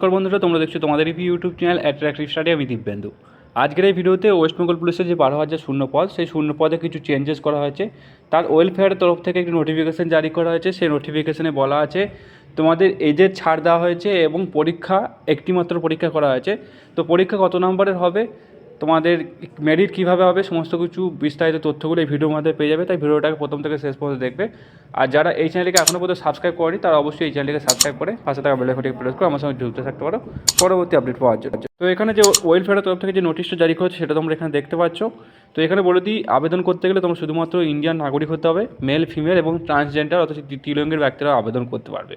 নমস্কার বন্ধুরা, তোমরা দেখছ তোমাদের ইউটিউব চ্যানেল অ্যাট্রাক্টিভ স্টাডি আমি দিব্যেন্দু। আজকের এই ভিডিওতে ওয়েস্ট বেঙ্গল পুলিশের যে বারো হাজার শূন্য পদ সেই শূন্য পদে কিছু চেঞ্জেস করা হয়েছে। তার ওয়েলফেয়ারের তরফ থেকে একটি নোটিফিকেশান জারি করা হয়েছে। সেই নোটিফিকেশানে বলা আছে, তোমাদের এজের ছাড় দেওয়া হয়েছে এবং পরীক্ষা, একটিমাত্র পরীক্ষা করা হয়েছে। তো পরীক্ষা কত নম্বরের হবে? তোমাদের মেরিট কীভাবে হবে, সমস্ত কিছু বিস্তারিত তথ্যগুলো এই ভিডিওর মধ্যে পেয়ে যাবে, তাই ভিডিওটাকে প্রথম থেকে শেষ পর্যন্ত দেখবে। আর যারা এই চ্যানেলকে এখনও পর্যন্ত সাবস্ক্রাইব করেনি, তারা অবশ্যই এই চ্যানেলকে সাবস্ক্রাইব করে পাশে থাকা বেলাইকনটি প্রেস করে আমার সঙ্গে যুক্ত থাকতে পারো। পরবর্তী আপডেট পাওয়ার জন্য। তো এখানে যে ওয়েলফেয়ারের তরফ থেকে যে নোটিশটা জারি করেছে, সেটা তোমরা এখানে দেখতে পাচ্ছ। তো এখানে বলে দিই, আবেদন করতে গেলে তোমরা শুধুমাত্র ইন্ডিয়ান নাগরিক হতে হবে মেল ফিমেল এবং ট্রান্সজেন্ডার অথবা তৃতীয়লিঙ্গের ব্যক্তিরা আবেদন করতে পারবে।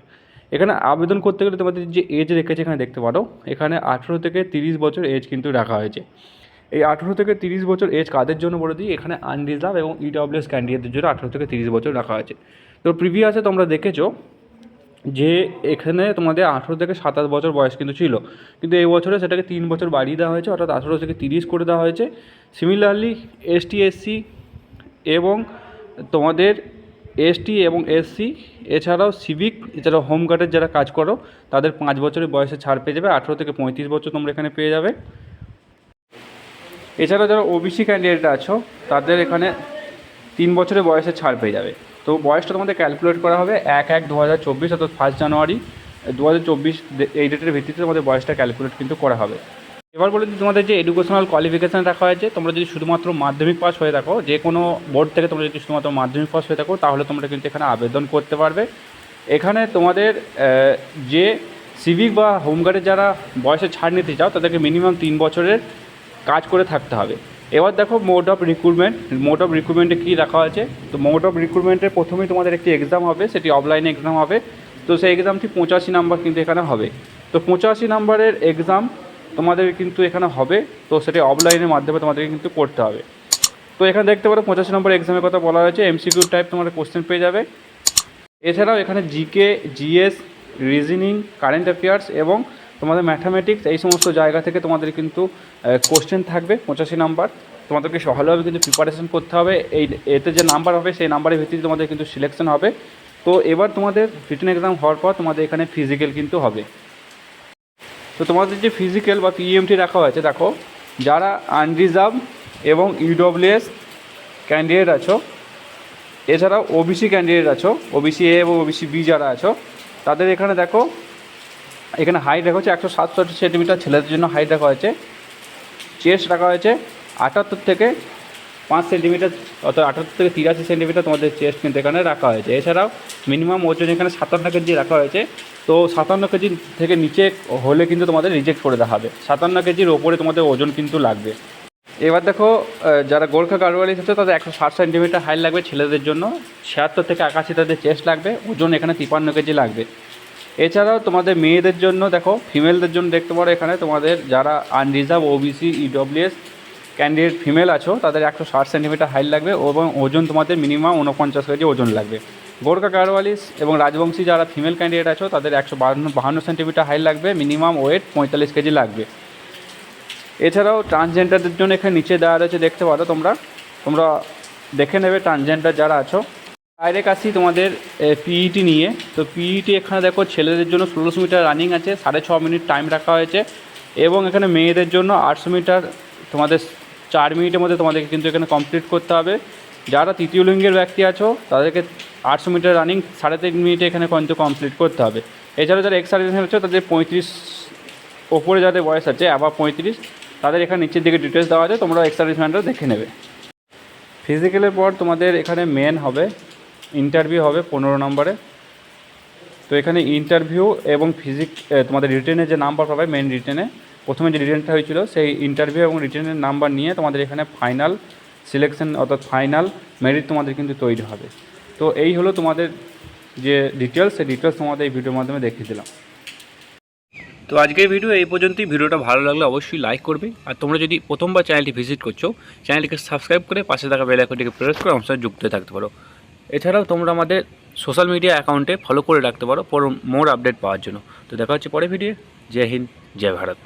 এখানে আবেদন করতে গেলে তোমাদের যে এজ রেখেছে এখানে দেখতে পারো। এখানে আঠেরো থেকে তিরিশ বছর এজ কিন্তু রাখা হয়েছে। এই আঠেরো থেকে তিরিশ বছর এজ কাদের জন্য বলে দিই? এখানে আনরিজার্ভ এবং ইডব্লিউএস ক্যান্ডিডেটদের জন্য আঠেরো থেকে তিরিশ বছর রাখা হয়েছে তো প্রিভিয়াসে তোমরা দেখেছ যে এখানে তোমাদের আঠেরো থেকে সাতাশ বছর বয়স কিন্তু ছিল। কিন্তু এই বছরে সেটাকে তিন বছর বাড়িয়ে দেওয়া হয়েছে, অর্থাৎ আঠেরো থেকে তিরিশ করে দেওয়া হয়েছে। সিমিলারলি এসটি এসসি এবং তোমাদের এসটি এবং এসসি এছাড়াও সিভিক এছাড়াও হোমগার্ডের যারা কাজ করো, তাদের পাঁচ বছরের বয়সে ছাড় পেয়ে যাবে। আঠেরো থেকে পঁয়ত্রিশ বছর তোমরা এখানে পেয়ে যাবে। এছাড়াও যারা ওবিসি ক্যান্ডিডেট আছো, তাদের এখানে তিন বছরের বয়সে ছাড় পেয়ে যাবে। তো বয়সটা তোমাদের ক্যালকুলেট করা হবে এক এক দু হাজার চব্বিশ অর্থাৎ ফার্স্ট জানুয়ারি দু হাজার চব্বিশ এই ডেটের ভিত্তিতে তোমাদের বয়সটা ক্যালকুলেট কিন্তু করা হবে। এবার বলে দিই, তোমাদের যে এডুকেশনাল কোয়ালিফিকেশান রাখা হয়েছে, তোমরা যদি শুধুমাত্র মাধ্যমিক পাস হয়ে থাকো, যে কোনো বোর্ড থেকে তোমরা যদি শুধুমাত্র মাধ্যমিক পাস হয়ে থাকো, তাহলে তোমরা কিন্তু এখানে আবেদন করতে পারবে। এখানে তোমাদের যে সিভিক বা হোমগার্ডের যারা বয়সে ছাড় নিতে চাও, তাদেরকে মিনিমাম তিন বছরের কাজ করে থাকতে হবে। এবার দেখো mode of recruitment mode of রিক্রুটমেন্টে কী রাখা আছে তো মোড অফ রিক্রুটমেন্টের প্রথমেই তোমাদের একটি এক্সাম হবে, সেটি অফলাইনে এক্সাম হবে। তো সেই এক্সামটি পঁচাশি নাম্বার কিন্তু এখানে হবে। তো পঁচাশি নাম্বারের এক্সাম তোমাদের কিন্তু এখানে হবে, তো সেটি অফলাইনের মাধ্যমে তোমাদেরকে কিন্তু করতে হবে। তো এখানে দেখতে পারো পঁচাশি নম্বর এক্সামের কথা বলা হয়েছে এমসিকিউ টাইপ তোমাদের কোশ্চেন পেয়ে যাবে। এছাড়াও এখানে GK GS reasoning current affairs এবং তোমাদের ম্যাথামেটিক্স এই সমস্ত জায়গা থেকে তোমাদের কিন্তু কোশ্চেন থাকবে, পঁচাশি নাম্বার তোমাদেরকে ভালোভাবে কিন্তু প্রিপারেশন করতে হবে। এই, এতে যে নাম্বার হবে, সেই নাম্বারের ভিত্তিতে তোমাদের কিন্তু সিলেকশন হবে। তো এবার তোমাদের রিটেন এক্সাম হওয়ার পর তোমাদের এখানে ফিজিক্যাল কিন্তু হবে। তো তোমাদের যে ফিজিক্যাল বা পিএমটি রাখা হয়েছে, দেখো, যারা আনরিজার্ভ এবং ইউডব্লিউএস ক্যান্ডিডেট আছো, এছাড়াও ওবিসি ক্যান্ডিডেট আছো ওবিসি এ এবং ওবিসি বি যারা আছো, তাদের এখানে দেখো এখানে হাইট রাখা হচ্ছে একশো সাতষট্টি সেন্টিমিটার ছেলেদের জন্য হাইট রাখা হয়েছে। চেস্ট রাখা হয়েছে আটাত্তর থেকে পাঁচ সেন্টিমিটার অর্থাৎ আটাত্তর থেকে তিরাশি সেন্টিমিটার তোমাদের চেস্ট কিন্তু এখানে রাখা হয়েছে। এছাড়াও মিনিমাম ওজন এখানে সাতান্ন কেজি রাখা হয়েছে। তো সাতান্ন কেজি থেকে নিচে হলে কিন্তু তোমাদের রিজেক্ট করে দেওয়া হবে। সাতান্ন কেজির ওপরে তোমাদের ওজন কিন্তু লাগবে। এবার দেখো যারা গোর্খা গাড়োয়ালি আছে তাদের একশো ষাট সেন্টিমিটার হাইট লাগবে ছেলেদের জন্য। ছিয়াত্তর থেকে একাশি তাদের চেস্ট লাগবে, ওজন এখানে তিপান্ন কেজি লাগবে। এছাড়াও তোমাদের মেয়েদের জন্য, দেখো ফিমেলদের জন্য দেখতে পারো এখানে, তোমাদের যারা unreserved OBC EWS candidate female আছো, তাদের একশো ষাট সেন্টিমিটার হাইট লাগবে এবং ওজন তোমাদের মিনিমাম উনপঞ্চাশ কেজি ওজন লাগবে। গোর্খা গাড়োয়ালিস এবং রাজবংশী যারা ফিমেল ক্যান্ডিডেট আছো, তাদের একশো বাহান্ন বাহান্ন সেন্টিমিটার হাইট লাগবে মিনিমাম ওয়েট পঁয়তাল্লিশ কেজি লাগবে। এছাড়াও ট্রান্সজেন্ডারদের জন্য এখানে নিচে দেওয়া রয়েছে, দেখতে পারো তোমরা। তোমরা দেখে নেবে ট্রান্সজেন্ডার যারা আছো। ডাইরেক্ট আসি তোমাদের পিইটি নিয়ে। তো পিইটি এখানে দেখো ছেলেদের জন্য ষোলোশো মিটার রানিং আছে, সাড়ে ছ মিনিট টাইম রাখা হয়েছে। এবং এখানে মেয়েদের জন্য আটশো মিটার তোমাদের চার মিনিটের মধ্যে তোমাদেরকে কিন্তু এখানে কমপ্লিট করতে হবে। যারা তৃতীয় লিঙ্গের ব্যক্তি আছো, তাদেরকে আটশো মিটার রানিং সাড়ে তিন মিনিটে এখানে কিন্তু কমপ্লিট করতে হবে। এছাড়াও যারা এক্স সার্ভিস আছো, তাদের পঁয়ত্রিশ ওপরে যাদের বয়স আছে আবার পঁয়ত্রিশ, তাদের এখানে নিচের দিকে ডিটেলস দেওয়া আছে তোমরা এক্স সার্ভিসম্যানরা দেখে নেবে। ফিজিক্যালের পর তোমাদের এখানে মেন হবে। ইন্টারভিউ হবে পনেরো নম্বরে। তো এখানে ইন্টারভিউ এবং ফিজিক তোমাদের রিটেনের যে নাম্বার পাবে মেন রিটেনে প্রথমে যে রিটেনটা হয়েছিল, সেই ইন্টারভিউ এবং রিটেনের নাম্বার নিয়ে তোমাদের এখানে ফাইনাল সিলেকশন অর্থাৎ ফাইনাল মেরিট তোমাদের কিন্তু তৈরি হবে। তো এই হলো তোমাদের যে ডিটেলস সেই ডিটেলস তোমাদের এই ভিডিওর মাধ্যমে দেখিয়ে দিলাম। তো আজকের ভিডিও এই পর্যন্তই। ভিডিওটা ভালো লাগলে অবশ্যই লাইক করবে। আর তোমরা যদি প্রথমবার চ্যানেলটি ভিজিট করছ চ্যানেলটিকে সাবস্ক্রাইব করে পাশে থাকা বেল আইকনটিকে প্রেস করে আমার সাথে যুক্ত থাকতে পারো। এছাড়াও তোমরা আমাদের সোশ্যাল মিডিয়া অ্যাকাউন্টে ফলো করে রাখতে পারো পর মোর আপডেট পাওয়ার জন্য। তো দেখা হচ্ছে পরে ভিডিও জয় হিন্দ, জয় ভারত।